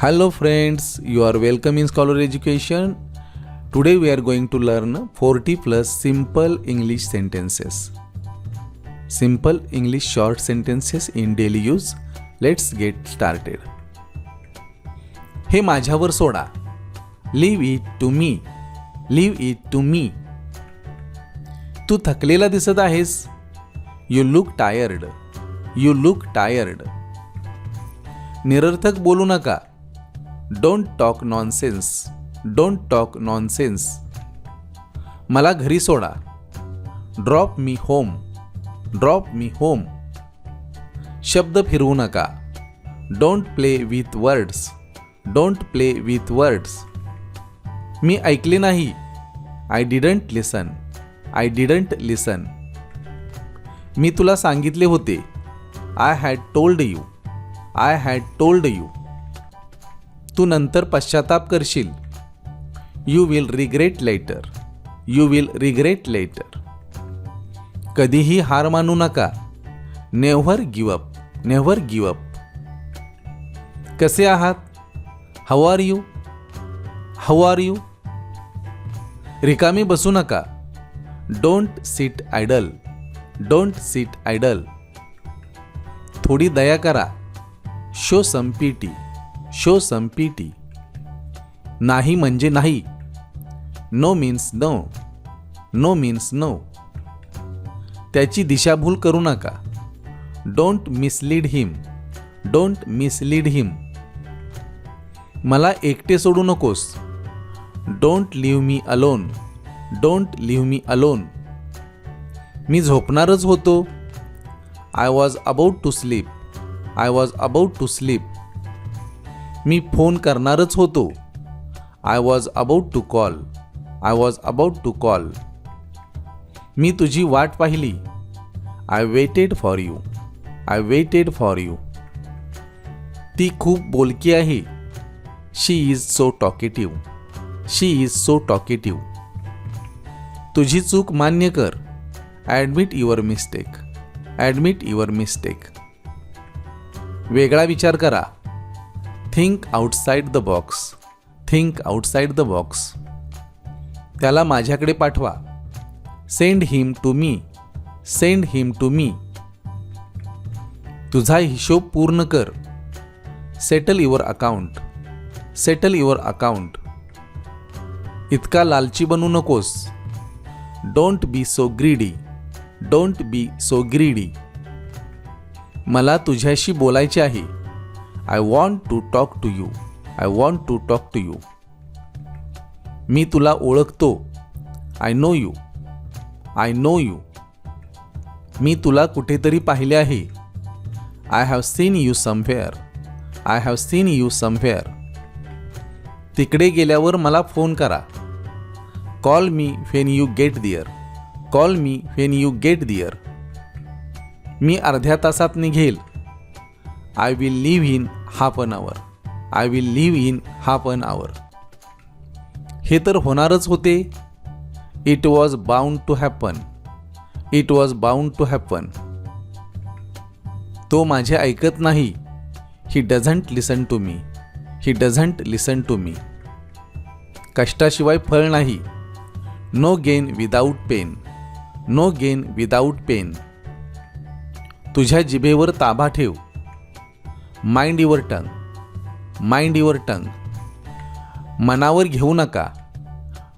Hello friends, you are welcome in Scholar Education. Today we are going to learn 40 plus simple English sentences. Simple English short sentences in daily use. Let's get started. हे माझ्यावर सोडा leave it to me leave it to me तू थकलेला दिसत आहेस you look tired you look tired निरर्थक बोलू नका don't talk nonsense don't talk nonsense मला घरी सोडा. Drop me home drop me home शब्द फिरवू नका. Don't play with words don't play with words मी ऐकले नाही. I didn't listen I didn't listen मी तुला सांगितले होते. I had told you I had told you तू नंतर पश्चाताप करशील. You will regret later you will regret later कधीही हार मानू नका. Never give up never give up कसे आहात? How are you how are you रिकामी बसू नका. Don't sit idle don't sit idle थोडी दया करा. Show some pity show some pity. नाही म्हणजे नाही. No means no. No means no. त्याची दिशाभूल करू नका. Don't mislead him. Don't mislead him. मला एकटे सोडू नकोस. Don't leave me alone. Don't leave me alone. मी झोपणारच होतो. I was about to sleep. I was about to sleep. Me phone करणारच होतो. I was about to call I was about to call मी तुझी वाट पाहिली. I waited for you I waited for you ती खूप बोलकी आहे. She is so talkative she is so talkative तुझी चूक मान्य कर. Admit your mistake admit your mistake वेगळा विचार करा. Think outside the box think outside the box त्याला माझ्याकडे पाठवा. Send him to me send him to me तुझा हिशोब पूर्ण कर. Settle your account settle your account इतका लालची बनू नकोस. Don't be so greedy don't be so greedy मला तुझ्याशी बोलायचे आहे. I want to talk to you I want to talk to you मी तुला ओळखतो. I know you I know you मी तुला कुठेतरी पाहिले आहे. I have seen you somewhere I have seen you somewhere तिकडे गेल्यावर मला फोन करा. Call me when you get there call me when you get there मी अर्ध्या तासात निघेल. I will leave in half an hour. I will leave in half an hour. हे तर होणारच होते. It was bound to happen it was bound to happen तो माझे ऐकत नाही. He doesn't listen to me he doesn't listen to me कष्टाशिवाय फळ नाही. No gain without pain no gain without pain तुझ्या जिभेवर ताबा ठेव. Mind your tongue. Mind your tongue. मनावर घेऊ नका.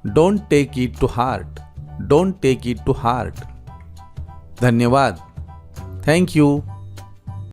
Don't take it to heart. Don't take it to heart. धन्यवाद. Thank you